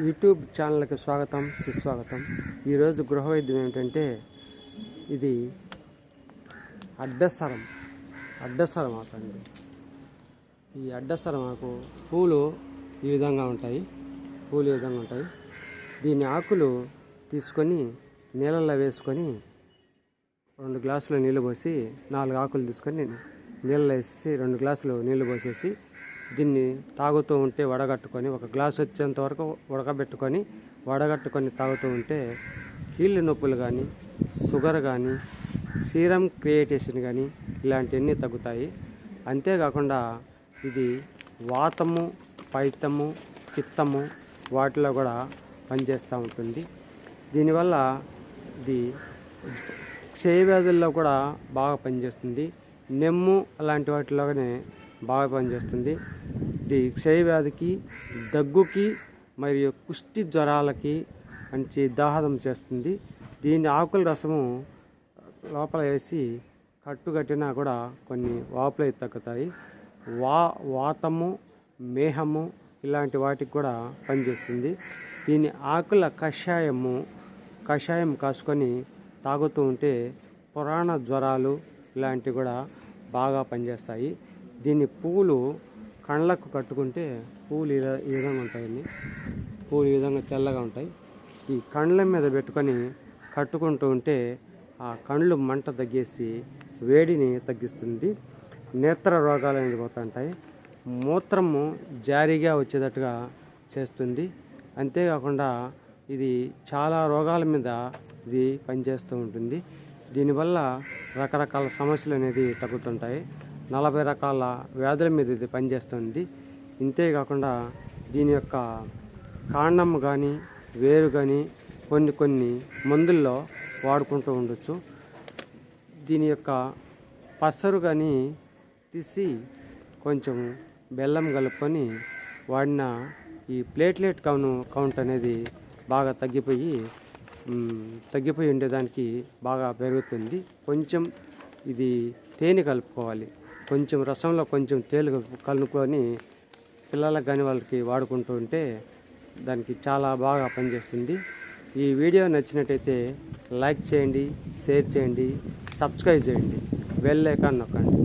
YouTube ఛానల్కి స్వాగతం సుస్వాగతం. ఈరోజు గృహ వైద్యం ఏమిటంటే ఇది అడ్డసరం అడ్డస్వరం ఆకండి ఈ అడ్డసరం ఆకు పూలు ఈ విధంగా ఉంటాయి. పూలు ఈ విధంగా ఉంటాయి. దీని ఆకులు తీసుకొని నీళ్ళల్లో వేసుకొని రెండు గ్లాసులు నీళ్ళు పోసి నాలుగు ఆకులు తీసుకొని నీళ్ళు వేసి రెండు గ్లాసులు నీళ్ళు పోసేసి దీన్ని తాగుతూ ఉంటే వడగట్టుకొని ఒక గ్లాస్ వచ్చేంత వరకు ఉడకబెట్టుకొని వడగట్టుకొని తాగుతూ ఉంటే కీళ్ళు నొప్పులు కానీ షుగర్ కానీ సీరం క్రియేటేషన్ కానీ ఇలాంటివన్నీ తగ్గుతాయి. అంతేకాకుండా ఇది వాతము పైతము పిత్తము వాటిలో కూడా పనిచేస్తూ ఉంటుంది. దీనివల్ల ఇది క్షయవ్యాధుల్లో కూడా బాగా పనిచేస్తుంది. నెమ్ము అలాంటి వాటిలోనే బాగా పనిచేస్తుంది. ఇది క్షయవ్యాధికి దగ్గుకి మరియు కుష్టి జ్వరాలకి మంచి దాహదం చేస్తుంది. దీని ఆకుల రసము లోపల వేసి కట్టుకట్టినా కూడా కొన్ని వాపులు అయితే తగ్గుతాయి. వా వాతము మేహము ఇలాంటి వాటికి కూడా పనిచేస్తుంది. దీని ఆకుల కషాయము కషాయం కాసుకొని తాగుతూ ఉంటే పురాణ జ్వరాలు ఇలాంటివి కూడా బాగా పనిచేస్తాయి. దీన్ని పూలు కళ్ళకు కట్టుకుంటే పూలు ఇలా ఈ విధంగా ఉంటాయండి. పూలు ఈ విధంగా తెల్లగా ఉంటాయి. ఈ కండ్ల మీద పెట్టుకొని కట్టుకుంటూ ఉంటే ఆ కండ్లు మంట తగ్గేసి వేడిని తగ్గిస్తుంది. నేత్ర రోగాలు అనేది పోతుంటాయి మూత్రము జారీగా వచ్చేటట్టుగా చేస్తుంది. అంతేకాకుండా ఇది చాలా రోగాల మీద ఇది పనిచేస్తూ ఉంటుంది. దీనివల్ల రకరకాల సమస్యలు అనేది తగ్గుతుంటాయి. నలభై రకాల వ్యాధుల మీద ఇది పనిచేస్తుంది. ఇంతేకాకుండా దీని యొక్క కాండం కానీ వేరు కానీ కొన్ని కొన్ని మందుల్లో వాడుకుంటూ ఉండొచ్చు. దీని యొక్క పసరు కానీ తీసి కొంచెం బెల్లం కలుపుకొని వాడిన ఈ ప్లేట్లెట్ కౌను కౌంట్ అనేది బాగా తగ్గిపోయి తగ్గిపోయి ఉండేదానికి బాగా పెరుగుతుంది. కొంచెం ఇది తేనె కలుపుకోవాలి. కొంచెం రసంలో కొంచెం తేలు కలుపుకొని పిల్లలకు కానీ వాళ్ళకి వాడుకుంటూ ఉంటే దానికి చాలా బాగా పనిచేస్తుంది. ఈ వీడియో నచ్చినట్టయితే లైక్ చేయండి షేర్ చేయండి సబ్స్క్రైబ్ చేయండి. బెల్ ఐకాన్ నొక్కండి.